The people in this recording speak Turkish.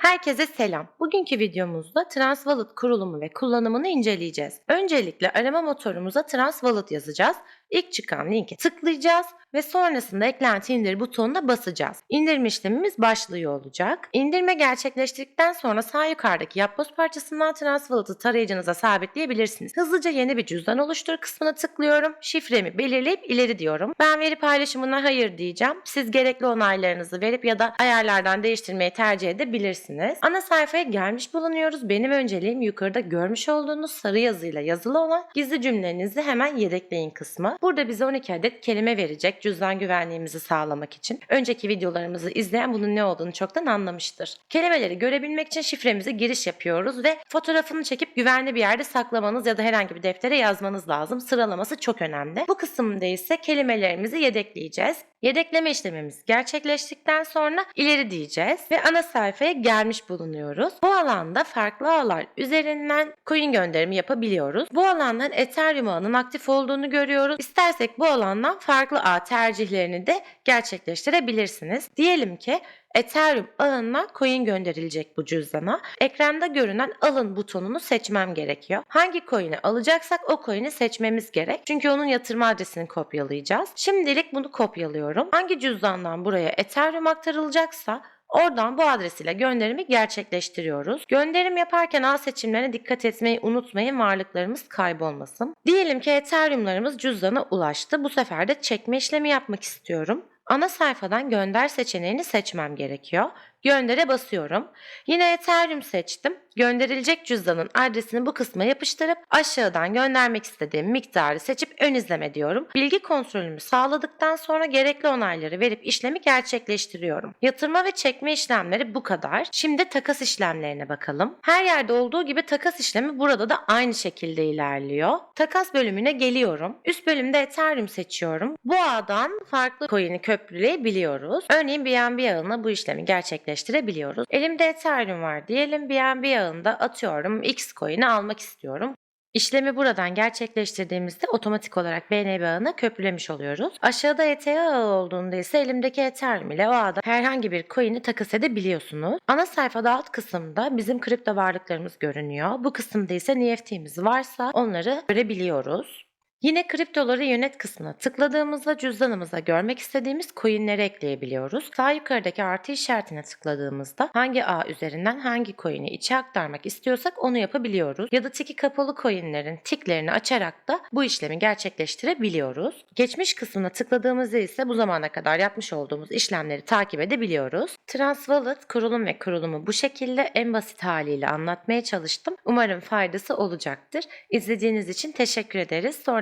Herkese selam. Bugünkü videomuzda Transvalet kurulumu ve kullanımını inceleyeceğiz. Öncelikle arama motorumuza Transvalet yazacağız. İlk çıkan linke tıklayacağız ve sonrasında eklenti indir butonuna basacağız. İndirme işlemimiz başlıyor olacak. İndirme gerçekleştirdikten sonra sağ yukarıdaki yapboz parçasından Transvalet'ı tarayıcınıza sabitleyebilirsiniz. Hızlıca yeni bir cüzdan oluştur kısmına tıklıyorum. Şifremi belirleyip ileri diyorum. Ben veri paylaşımına hayır diyeceğim. Siz gerekli onaylarınızı verip ya da ayarlardan değiştirmeyi tercih edebilirsiniz. Ana sayfaya gelmiş bulunuyoruz. Benim önceliğim yukarıda görmüş olduğunuz sarı yazıyla yazılı olan gizli cümlelerinizi hemen yedekleyin kısmı. Burada bize 12 adet kelime verecek cüzdan güvenliğimizi sağlamak için. Önceki videolarımızı izleyen bunun ne olduğunu çoktan anlamıştır. Kelimeleri görebilmek için şifremizi giriş yapıyoruz ve fotoğrafını çekip güvenli bir yerde saklamanız ya da herhangi bir deftere yazmanız lazım. Sıralaması çok önemli. Bu kısımda ise kelimelerimizi yedekleyeceğiz. Yedekleme işlemimiz gerçekleştikten sonra ileri diyeceğiz ve ana sayfaya gelmiş bulunuyoruz. Bu alanda farklı ağlar üzerinden coin gönderimi yapabiliyoruz. Bu alandan Ethereum ağının aktif olduğunu görüyoruz. İstersek bu alandan farklı ağ tercihlerini de gerçekleştirebilirsiniz. Diyelim ki Ethereum ağına coin gönderilecek bu cüzdana. Ekranda görünen alın butonunu seçmem gerekiyor. Hangi coin'i alacaksak o coin'i seçmemiz gerek. Çünkü onun yatırma adresini kopyalayacağız. Şimdilik bunu kopyalıyorum. Hangi cüzdandan buraya Ethereum aktarılacaksa Oradan bu adres ile gönderimi gerçekleştiriyoruz. Gönderim yaparken ağ seçimlerine dikkat etmeyi unutmayın varlıklarımız kaybolmasın. Diyelim ki Ethereum'larımız cüzdana ulaştı. Bu sefer de çekme işlemi yapmak istiyorum. Ana sayfadan gönder seçeneğini seçmem gerekiyor. Göndere basıyorum. Yine Ethereum seçtim. Gönderilecek cüzdanın adresini bu kısma yapıştırıp aşağıdan göndermek istediğim miktarı seçip ön izleme diyorum. Bilgi kontrolümü sağladıktan sonra gerekli onayları verip işlemi gerçekleştiriyorum. Yatırma ve çekme işlemleri bu kadar. Şimdi takas işlemlerine bakalım. Her yerde olduğu gibi takas işlemi burada da aynı şekilde ilerliyor. Takas bölümüne geliyorum. Üst bölümde Ethereum seçiyorum. Bu ağdan farklı coin'i köprüleyebiliyoruz. Örneğin BNB ağına bu işlemi gerçekleştirebiliyoruz. Elimde Ethereum var diyelim BNB ağında atıyorum X coin'i almak istiyorum. İşlemi buradan gerçekleştirdiğimizde otomatik olarak BNB ağına köprülemiş oluyoruz. Aşağıda ETA ağı olduğunda ise elimdeki Ethereum ile o ağda herhangi bir coin'i takas edebiliyorsunuz. Ana sayfada alt kısımda bizim kripto varlıklarımız görünüyor. Bu kısımda ise NFT'miz varsa onları görebiliyoruz. Yine kriptoları yönet kısmına tıkladığımızda cüzdanımıza görmek istediğimiz coinleri ekleyebiliyoruz. Sağ yukarıdaki artı işaretine tıkladığımızda hangi ağ üzerinden hangi coin'i içe aktarmak istiyorsak onu yapabiliyoruz. Ya da tiki kapalı coinlerin tiklerini açarak da bu işlemi gerçekleştirebiliyoruz. Geçmiş kısmına tıkladığımızda ise bu zamana kadar yapmış olduğumuz işlemleri takip edebiliyoruz. Transvalet kurulum ve kurulumu bu şekilde en basit haliyle anlatmaya çalıştım. Umarım faydası olacaktır. İzlediğiniz için teşekkür ederiz.